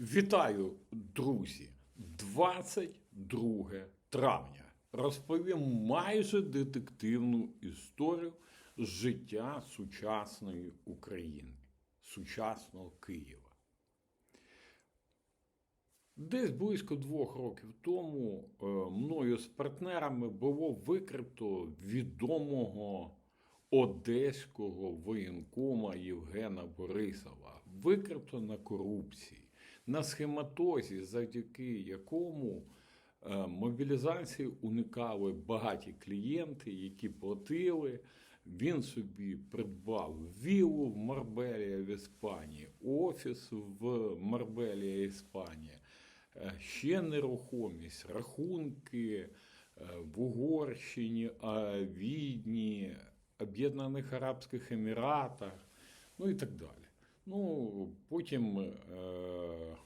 Вітаю, друзі! 22 травня. Розповім майже детективну історію життя сучасної України, сучасного Києва. Десь близько двох років тому е, мною з партнерами було викрито відомого одеського воєнкома Євгена Борисова. Викрито на корупції, на схематозі, завдяки якому е, мобілізації уникали багаті клієнти, які платили. Він собі придбав віллу в Марбелія в Іспанії, офіс в Марбелія, Іспанія, е, ще нерухомість, рахунки е, в Угорщині, Відні, Об'єднаних Арабських Еміратах, ну і так далі. Ну, потім, е,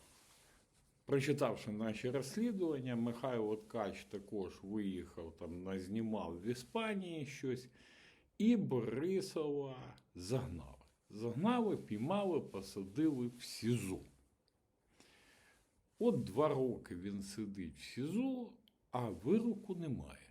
прочитавши наші розслідування, Михайло Ткач також виїхав там, назнімав в Іспанії щось, і Борисова загнали. Загнали, піймали, посадили в СІЗО. От два роки він сидить в СІЗО, а вироку немає.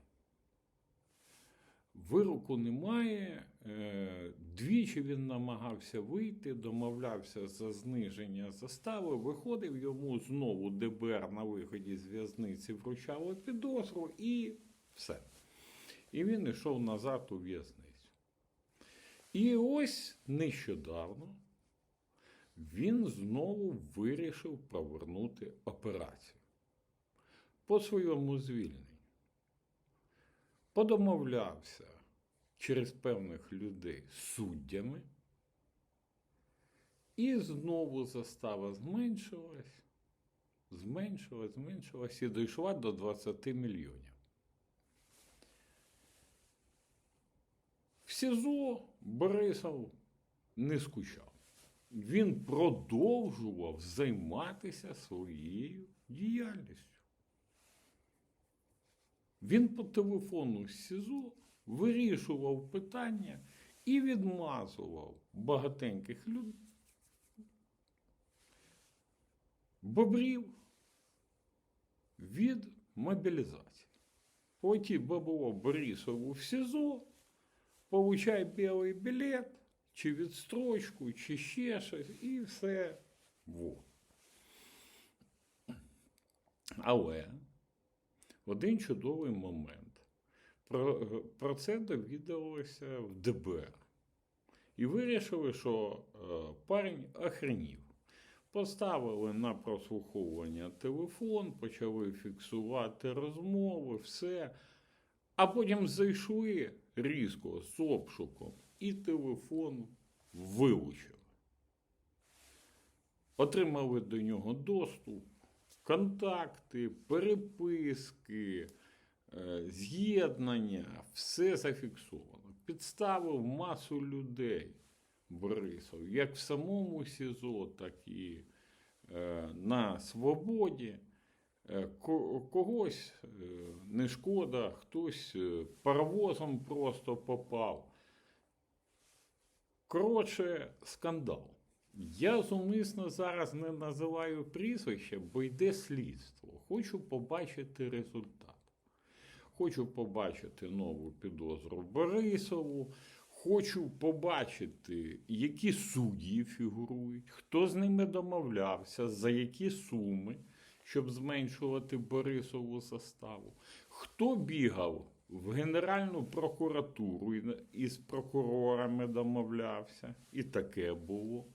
Вироку немає. Е, Двічі він намагався вийти, домовлявся за зниження застави, виходив йому знову ДБР на виході з в'язниці вручало підозру і все. І він йшов назад у в'язницю. І ось нещодавно він знову вирішив провернути операцію по своєму звільненню подомовлявся через певних людей з суддями, і знову застава зменшилась, зменшилась, зменшилась і дійшла до 20 мільйонів. В СІЗО Борисов не скучав. Він продовжував займатися своєю діяльністю. Він по телефону з СІЗО вирішував питання і відмазував багатеньких людей. Бобрів від мобілізації. Потім бабло Борисову в СІЗО, получай білий білет, чи відстрочку, чи ще щось, і все. Вот. Але один чудовий момент про, про це довідалося в ДБР. І вирішили, що е, парень охренів. Поставили на прослуховування телефон, почали фіксувати розмови, все. А потім зайшли різко з обшуком і телефон вилучили. Отримали до нього доступ, контакти, переписки, е, з'єднання, все зафіксовано. Підставив масу людей Борисов, як в самому СІЗО, так і е, на свободі. Е, Когось не шкода, хтось паровозом просто попав. Коротше, скандал. Я зумисно зараз не називаю прізвище, бо йде слідство. Хочу побачити результат. Хочу побачити нову підозру Борисову. Хочу побачити, які судді фігурують, хто з ними домовлявся, за які суми, щоб зменшувати Борисову заставу, хто бігав в Генеральну прокуратуру і із прокурорами домовлявся, і таке було.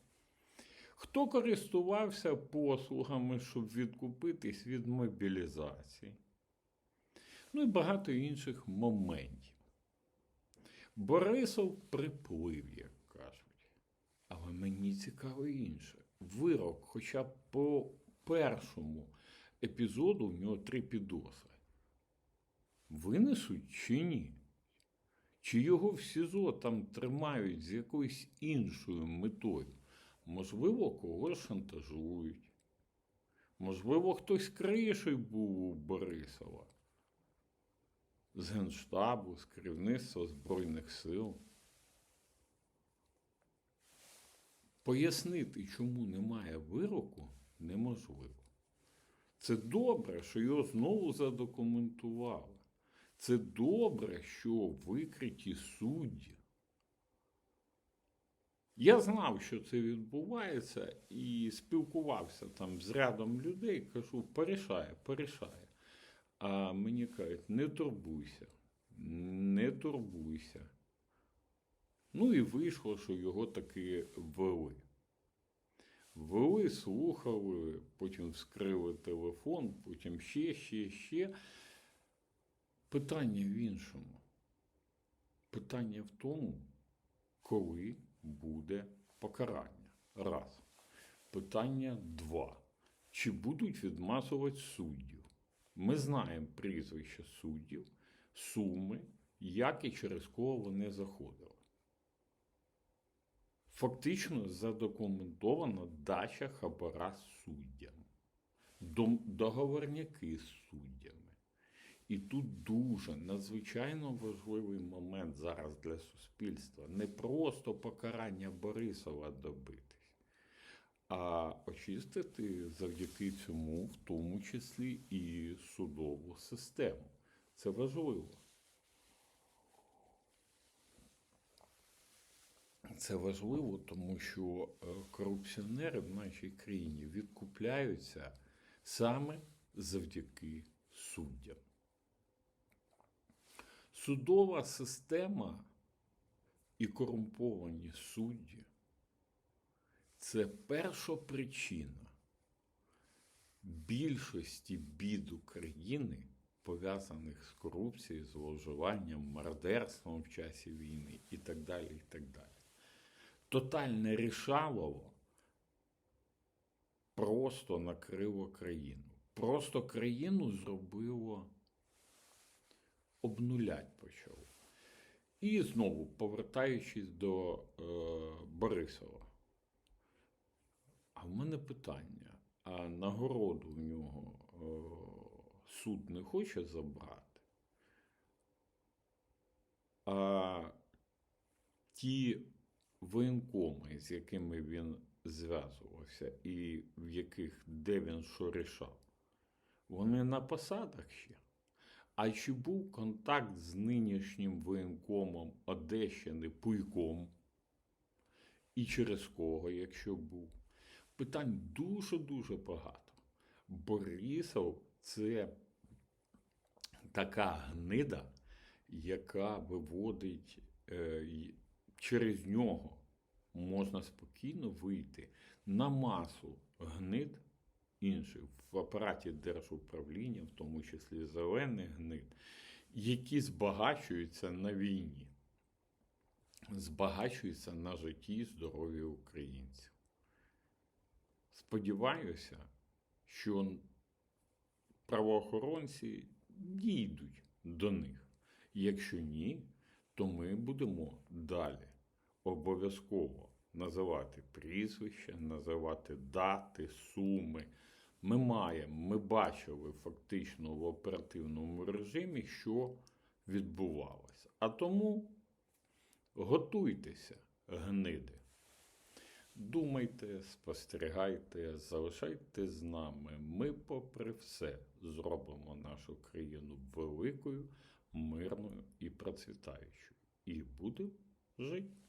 Хто користувався послугами, щоб відкупитись від мобілізації? Ну і багато інших моментів. Борисов приплив, як кажуть. Але мені цікаво інше. Вирок, хоча б по першому епізоду в нього три підозри. Винесуть чи ні? Чи його в СІЗО там тримають з якоюсь іншою метою? Можливо, когось шантажують. Можливо, хтось криший був у Борисова. З Генштабу, з керівництва Збройних сил. Пояснити, чому немає вироку, неможливо. Це добре, що його знову задокументували. Це добре, що викриті судді. Я знав, що це відбувається, і спілкувався там з рядом людей, кажу, порішає, порішає. А мені кажуть, не турбуйся, не турбуйся. Ну і вийшло, що його таки ввели. Ввели, слухали, потім вскрили телефон, потім ще, ще, ще. Питання в іншому. Питання в тому, коли буде покарання. Раз. Питання два. Чи будуть відмазувати суддів? Ми знаємо прізвища суддів, суми, як і через кого вони заходили. Фактично задокументована дача хабара суддям, договорняки з суддями. І тут дуже надзвичайно важливий момент зараз для суспільства. Не просто покарання Борисова добитись, а очистити завдяки цьому, в тому числі і судову систему. Це важливо. Це важливо, тому що е, корупціонери в нашій країні відкупляються саме завдяки суддям. Судова система і корумповані судді це перша причина більшості бід України, пов'язаних з корупцією, зловживанням, мародерством в часі війни і так далі. і так далі. Тотальне рішалово просто накрило країну. Просто країну зробило обнулять почало. І знову, повертаючись до е, Борисова. А в мене питання: а нагороду в нього е, суд не хоче забрати? А ті воєнкоми, з якими він зв'язувався, і в яких де він що рішав, вони на посадах ще. А чи був контакт з нинішнім воєнкомом Одещини Пуйком? І через кого, якщо був? Питань дуже-дуже багато. Борисов це така гнида, яка виводить е, через нього можна спокійно вийти на масу гнид інших в апараті держуправління, в тому числі зелених гнид, які збагачуються на війні, збагачуються на житті і здоров'ї українців. Сподіваюся, що правоохоронці дійдуть до них. Якщо ні, то ми будемо далі обов'язково називати прізвища, називати дати, суми. Ми маємо, ми бачили фактично в оперативному режимі, що відбувалося. А тому готуйтеся, гниди. Думайте, спостерігайте, залишайте з нами. Ми, попри все, зробимо нашу країну великою, мирною і процвітаючою. І будемо жити.